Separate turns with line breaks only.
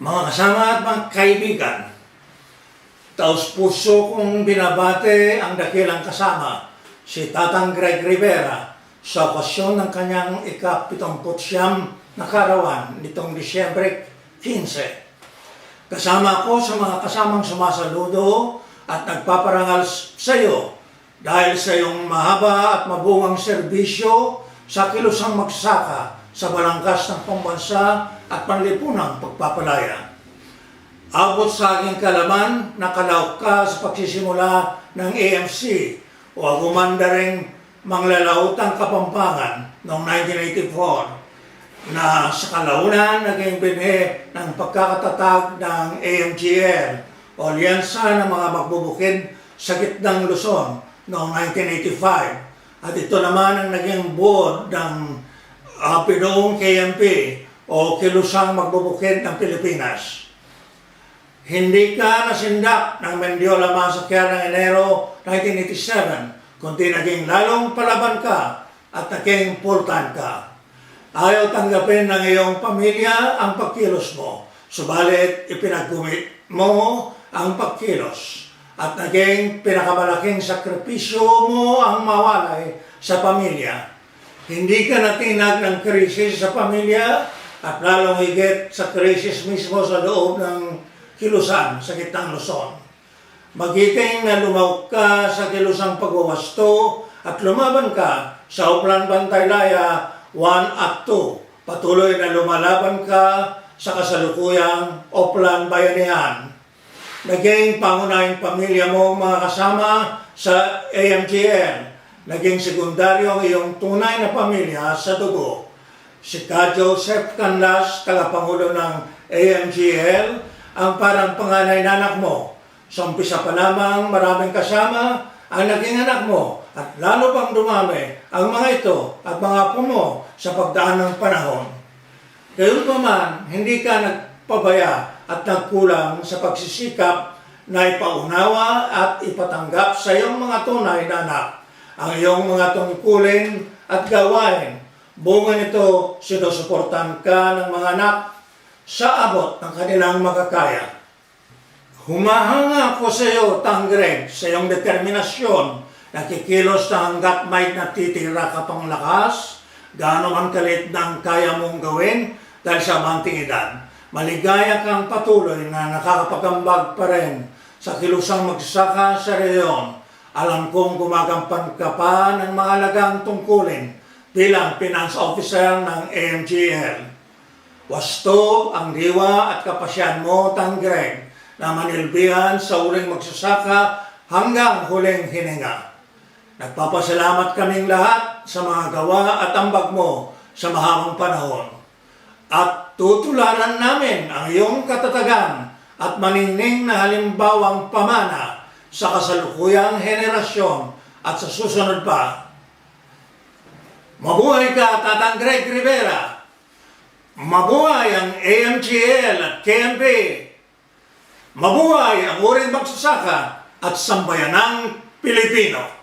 Mga kasama at mga kaibigan, taos puso kong binabate ang dakilang kasama, si Tatang Greg Rivera, sa okasyon ng kanyang ika-79 na karawan nitong Disyembre 15. Kasama ako sa mga kasamang sumasaludo at nagpaparangal sa iyo dahil sa iyong mahaba at mabungang serbisyo sa kilusang magsaka sa balangkas ng pambansa at panlipunang pagpapalaya. Abot sa aking kalaman, nakalaok ka sa pagsisimula ng AMC o agumanda ring manglalautang kapampangan noong 1984 na sa kalaunan naging binhi ng pagkakatatag ng AMGL o Alyansa ng mga magbubukid sa gitnang Luzon noong 1985 at ito naman ang naging board ng uh, Pinoong KMP o Kilusang Magbubukid ng Pilipinas. Hindi ka nasindak ng Mendiola Massacre ng Enero 1987, kundi naging lalong palaban ka at naging full-time ka. Ayaw tanggapin ng iyong pamilya ang pagkilos mo, subalit ipinagkumit mo ang pagkilos at naging pinakamalaking sakripisyo mo ang mawalay sa pamilya. Hindi ka natinag ng krisis sa pamilya at lalong higit sa krisis mismo sa loob ng kilusan sa gitnang Luzon. Magiting na lumawag ka sa kilusang pagwawasto at lumaban ka sa Uplan Bantaylaya 1 at 2. Patuloy na lumalaban ka sa kasalukuyang Oplan Bayanihan. Naging pangunahing pamilya mo mga kasama sa AMGL. Naging sekundaryo ang iyong tunay na pamilya sa dugo. Si Ka Joseph Canlas, tagapangulo ng AMGL, ang parang panganay na anak mo. Sa umpisa pa lamang maraming kasama ang naging anak mo at lalo pang dumami ang mga ito at mga apo mo sa pagdaan ng panahon. Gayun pa man, hindi ka nagpabaya at nagkulang sa pagsisikap na ipaunawa at ipatanggap sa iyong mga tunay na anak ang iyong mga tungkulin at gawain. Bunga nito, sinusuportan ka ng mga anak sa abot ng kanilang makakaya. Humahanga ako sa iyo, Tangreg, sa iyong determinasyon. Nakikilos na hanggat may natitira ka pang lakas, gaano man kalit ng kaya mong gawin dahil sa manting edad. Maligaya kang patuloy na nakakapagambag pa rin sa kilusang magsaka sa reyon. Alam kong gumagampan ka pa ng mahalagang tungkulin bilang finance officer ng AMGL. Wasto ang diwa at kapasyan mo, Tangreg, na manilbihan sa uling magsasaka hanggang huling hininga. Nagpapasalamat kaming lahat sa mga gawa at ambag mo sa mahabang panahon. At tutularan namin ang iyong katatagan at maningning na halimbawang pamana sa kasalukuyang henerasyon at sa susunod pa. Mabuhay ka, Tatang Greg Rivera! Mabuhay ang AMGL at KMP! Mabuhay ang uring magsasaka at sambayanang Pilipino!